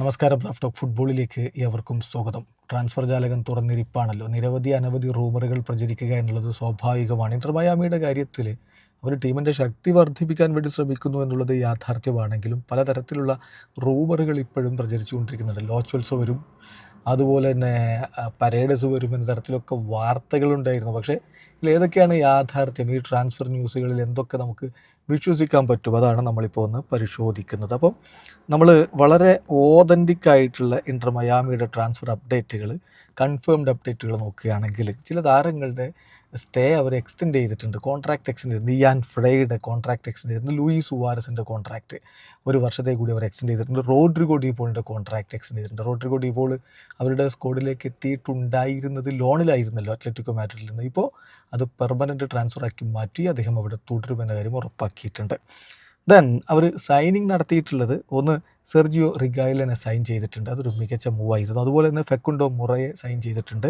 നമസ്കാരം. റാഫ് ഫുട്ബോളിലേക്ക് ഏവർക്കും സ്വാഗതം. ട്രാൻസ്ഫർ ജാലകം തുറന്നിരിപ്പാണല്ലോ. നിരവധി അനവധി റൂമറുകൾ പ്രചരിക്കുക എന്നുള്ളത് സ്വാഭാവികമാണ്. ഇന്റർ മയാമിയുടെ കാര്യത്തിൽ അവർ ടീമിന്റെ ശക്തി വർദ്ധിപ്പിക്കാൻ വേണ്ടി ശ്രമിക്കുന്നു എന്നുള്ളത് യാഥാർത്ഥ്യമാണെങ്കിലും പലതരത്തിലുള്ള റൂമറുകൾ ഇപ്പോഴും പ്രചരിച്ചുകൊണ്ടിരിക്കുന്നുണ്ട്. ലോച്ച്വൽസ് വരും അതുപോലെ തന്നെ പരേഡസ് വരും എന്ന തരത്തിലൊക്കെ വാർത്തകളുണ്ടായിരുന്നു. പക്ഷേ ഇതിലേതൊക്കെയാണ് യാഥാർത്ഥ്യം? ഈ ട്രാൻസ്ഫർ ന്യൂസുകളിൽ എന്തൊക്കെ നമുക്ക് വിശ്വസിക്കാൻ പറ്റും. അതാണ് നമ്മളിപ്പോൾ ഒന്ന് പരിശോധിക്കുന്നത്. അപ്പം നമ്മൾ വളരെ ഓതന്റിക് ആയിട്ടുള്ള ഇന്റർ മയാമിയുടെ ട്രാൻസ്ഫർ അപ്ഡേറ്റുകൾ കൺഫേംഡ് അപ്ഡേറ്റുകൾ നോക്കുകയാണെങ്കിൽ ചില താരങ്ങളുടെ സ്റ്റേ അവർ എക്സ്റ്റെൻഡ് ചെയ്തിട്ടുണ്ട്. കോൺട്രാക്ട് എക്സ്റ്റെൻഡ് ചെയ്തിട്ടുണ്ട്. ഇയാൻ ഫ്രൈയുടെ കോൺട്രാക്ട് എക്സ്റ്റെൻഡ് ചെയ്തിട്ടുണ്ട്. ലൂയിസ് സുവാരസിന്റെ കോൺട്രാക്ട് ഒരു വർഷത്തേക്ക് കൂടി അവർ എക്സ്റ്റെൻഡ് ചെയ്തിട്ടുണ്ട്. റോഡ്രിഗോ ഡീപോളിന്റെ കോൺട്രാക്ട് എക്സ്റ്റെൻഡ് ചെയ്തിട്ടുണ്ട്. റോഡ്രിഗോ ഡീപോൾ അവരുടെ സ്കോഡിലേക്ക് എത്തിയിട്ടുണ്ടായിരുന്നത് ലോണിലായിരുന്നല്ലോ അത്ലറ്റിക്കോ മാഡ്രിഡിൽ നിന്ന്. ഇപ്പോൾ അത് പെർമനന്റ് ട്രാൻസ്ഫർ ആക്കി മാറ്റി അദ്ദേഹം അവിടെ തുടരുമെന്ന കാര്യം ഉറപ്പാക്കിയിട്ടുണ്ട് ദെൻ അവർ സൈനിങ് നടത്തിയിട്ടുള്ളത് ഒന്ന് സെർജിയോ റിഗായിലിനെ സൈൻ ചെയ്തിട്ടുണ്ട്. അതൊരു മികച്ച മൂവായിരുന്നു അതുപോലെ തന്നെ ഫെക്കുണ്ടോ മുറയെ സൈൻ ചെയ്തിട്ടുണ്ട്.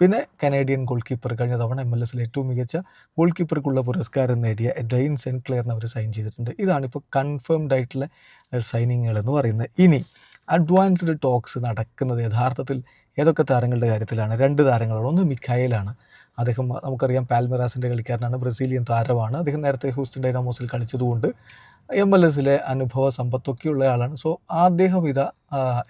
പിന്നെ കനേഡിയൻ ഗോൾ കീപ്പർ കഴിഞ്ഞ തവണ എം എൽ എസിലെ ഏറ്റവും മികച്ച ഗോൾ കീപ്പർക്കുള്ള പുരസ്കാരം നേടിയ ഡെയിൻ സെൻക്ലെയറിനെ അവർ സൈൻ ചെയ്തിട്ടുണ്ട്. ഇതാണിപ്പോൾ കൺഫേംഡ് ആയിട്ടുള്ള സൈനിങ്ങുകൾ എന്ന് പറയുന്നത്. ഇനി അഡ്വാൻസ്ഡ് ടോക്സ് നടക്കുന്നത് യഥാർത്ഥത്തിൽ ഏതൊക്കെ താരങ്ങളുടെ കാര്യത്തിലാണ്? രണ്ട് താരങ്ങളാണ്. ഒന്ന് മിഖായിലാണ്. അദ്ദേഹം നമുക്കറിയാം പാൽമെറാസിന്റെ കളിക്കാരനാണ്. ബ്രസീലിയൻ താരമാണ്. അദ്ദേഹം നേരത്തെ ഹൂസ്റ്റൺ ഡൈനാമോസിൽ കളിച്ചതുകൊണ്ട് എം എൽ എസിലെ അനുഭവ സമ്പത്തൊക്കെയുള്ള ആളാണ്. സോ അദ്ദേഹം ഇതാ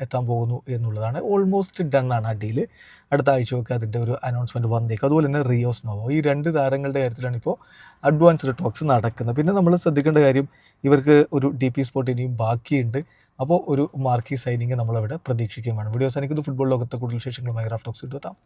എത്താൻ പോകുന്നു എന്നുള്ളതാണ്. ഓൾമോസ്റ്റ് ഡൺ ആണ് ആ ഡീൽ അടുത്ത ആഴ്ചയൊക്കെ അതിന്റെ ഒരു അനൗൺസ്മെന്റ് വന്നേക്കും. അതുപോലെ തന്നെ റിയോസ് നോവോ. ഈ രണ്ട് താരങ്ങളുടെ കാര്യത്തിലാണ് ഇപ്പോൾ അഡ്വാൻസ്ഡ് ടോക്സ് നടക്കുന്നത്. പിന്നെ നമ്മൾ ശ്രദ്ധിക്കേണ്ട കാര്യം ഇവർക്ക് ഒരു ഡി പി സ്പോട്ട് ഇനിയും ബാക്കിയുണ്ട്. അപ്പോൾ ഒരു മാർക്കി സൈനിങ് നമ്മളവിടെ പ്രതീക്ഷിക്കുകയും വേണം വീഡിയോ അവസാനിക്കുന്നത് ഫുട്ബോൾ ലോകത്തെ കൂടുതൽ വിശേഷങ്ങളുമായി റാഫ് ടോക്സ് എത്താം.